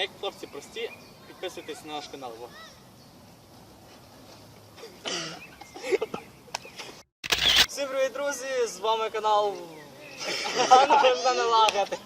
Як хлопці прості, підписуйтесь на наш канал. Всім привіт, друзі! З вами канал Ангел не лагати.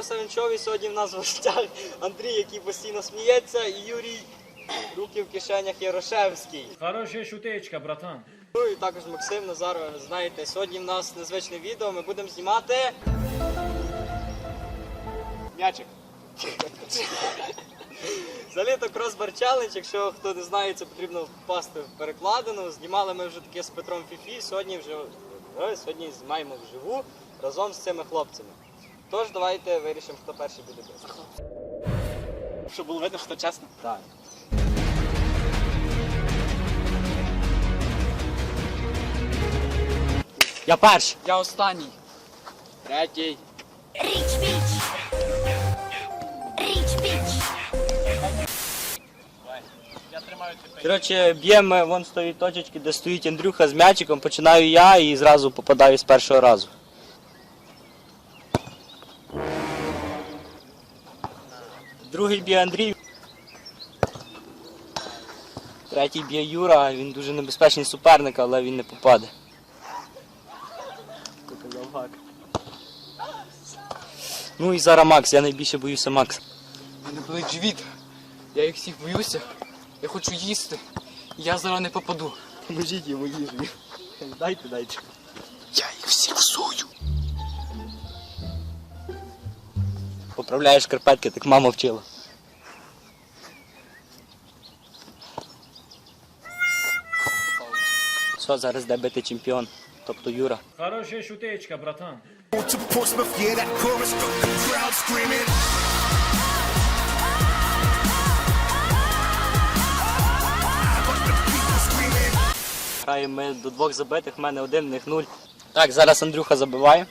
Вектор Савінчов і сьогодні в нас в гостях Андрій, який постійно сміється, і Юрій Руки в кишенях Ярошевський. Хорошая шутечка, братан. Ну і також Максим Назар, знаєте, сьогодні в нас незвичне відео. Ми будемо знімати. М'ячик. Взагалі то кросбар челендж, якщо хто не знає, це потрібно впасти в перекладину. Знімали ми вже таке з Петром Фіфі, сьогодні вже сьогодні знімаємо вживу разом з цими хлопцями. Тож давайте вирішимо, хто перший буде бити. Щоб було видно, що чесно. Так. Я перший. Я останній. Третій. Rich bitch. Rich bitch. Коротше, б'ємо вон з тої точечки, де стоїть Андрюха з м'ячиком, починаю я і зразу попадаю з першого разу. Другий б'є Андрій. Третій б'є Юра, він дуже небезпечний суперник, але він не попаде. Ну і зараз Макс, я найбільше боюся Макса. У мене болить живіт. Я їх всіх боюся. Я хочу їсти. Я зараз не попаду. Поможіть йому їжу. Дайте, дайте. Я їх всіх всую. Поправляєш шкарпетки, так мама вчила. Що зараз де бити чемпіон? Тобто Юра. Хорошая шутечка, братан. Граємо ми до двох забитих, в мене один, в них нуль. Так, зараз Андрюха забиває.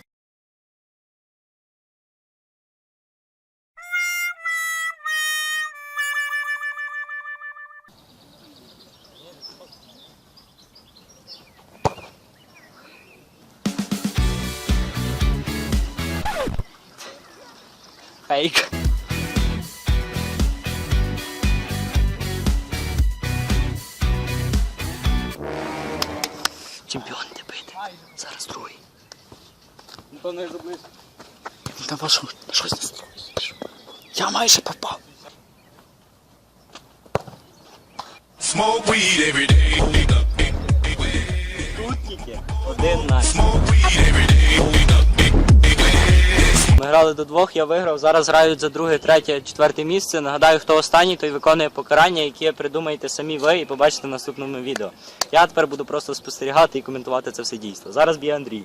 Фейк. Чемпіон де бити. Зараз другий. Ну не заблизь. Та вашу, щось не строїш. Я майже попав. Smoke weed every day. Тут тільки один на. Smoke weed every day. Грали до двох, я виграв. Зараз грають за друге, третє, четверте місце. Нагадаю, хто останній, той виконує покарання, яке придумаєте самі ви і побачите в наступному відео. Я тепер буду просто спостерігати і коментувати це все дійство. Зараз б'є Андрій.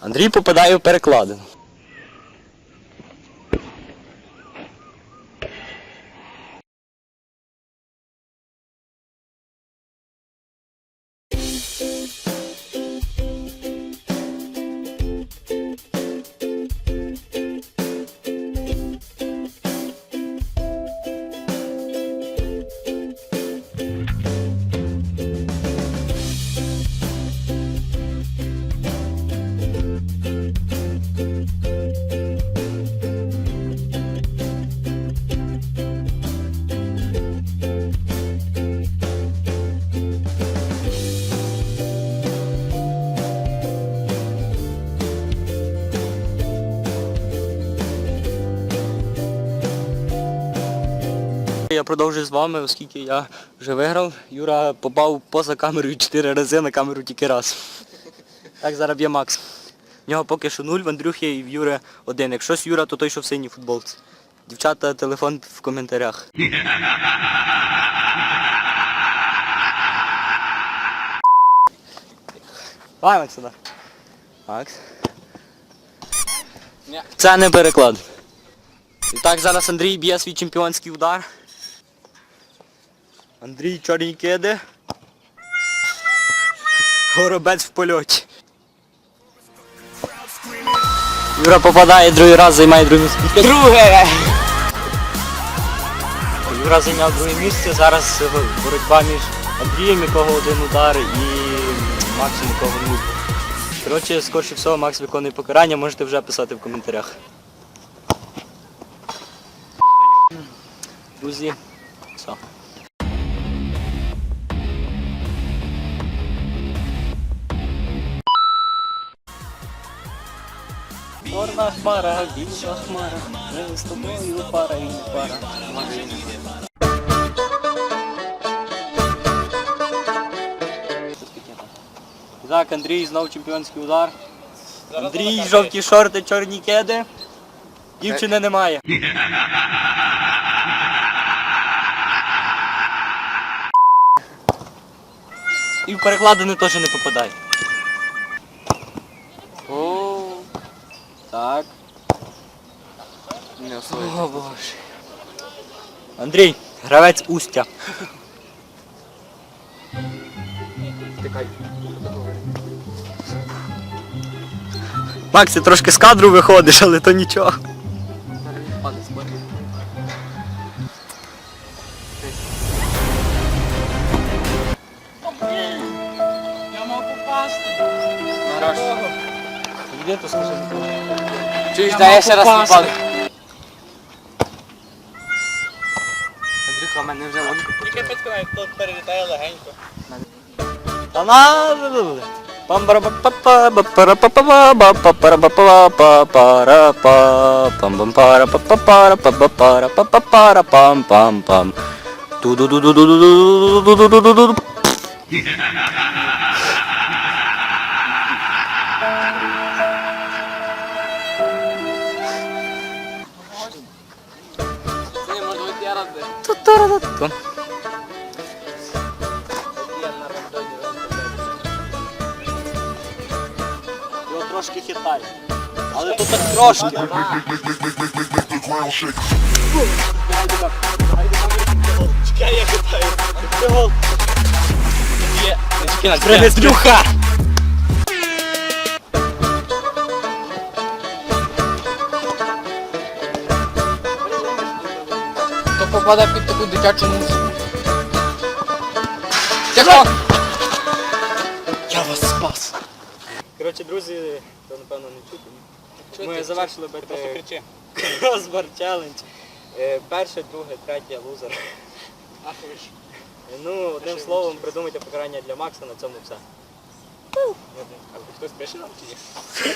Андрій попадає в перекладину. Я продовжую з вами, оскільки я вже виграв. Юра попав поза камерою чотири рази, на камеру тільки раз. Так, зараз б'є Макс. В нього поки що нуль, в Андрюхи і в Юри один. З Юра, то той, що в синій футболці. Дівчата, телефон в коментарях. Давай, Макс, сюди. Макс. Це не переклад. І так, зараз Андрій б'є свій чемпіонський удар. Андрій чорні киди. Горобець в польоті. Юра попадає другий раз, займає друге місце. Друге! Юра зайняв друге місце. Зараз боротьба між Андрієм, якого один удар, і Максом, якого нуль. Коротше, скорше всього, Макс виконує покарання, можете вже писати в коментарях. Друзі, все. Чорна хмара, біла хмара, ми з тобою пара і не пара. Так, Андрій знову чемпіонський удар. Андрій, жовті шорти, чорні кеди. Дівчини немає. І в перекладини теж не попадає. Так. Не освоїть. О боже. Андрій, гравець устя. Тикай. Максі, трошки з кадру виходиш, але то нічого. Впаде з. Я мав попасти. Хорош. Іди то скажи. Чуєш, дай я ще раз попасти. впаду. Андрюха, в мене вже логіка. Тільки підкривай, хто перелітає легенько. Та Ту-ру-ту. Його трошки хитає. Але тут так трошки. Чекай, я хитаю. Є. Чекай, Тренеслюха! Попадає під таку дитячу музику? Тихо! Я вас спас. Коротше, друзі, то напевно не чути. Ми завершили би кричи. Кросбар челендж. Е, Перше, друге, третє, лузер. Ну, одним словом, придумайте покарання для Макса, на цьому все. Хтось пише нам чи ні?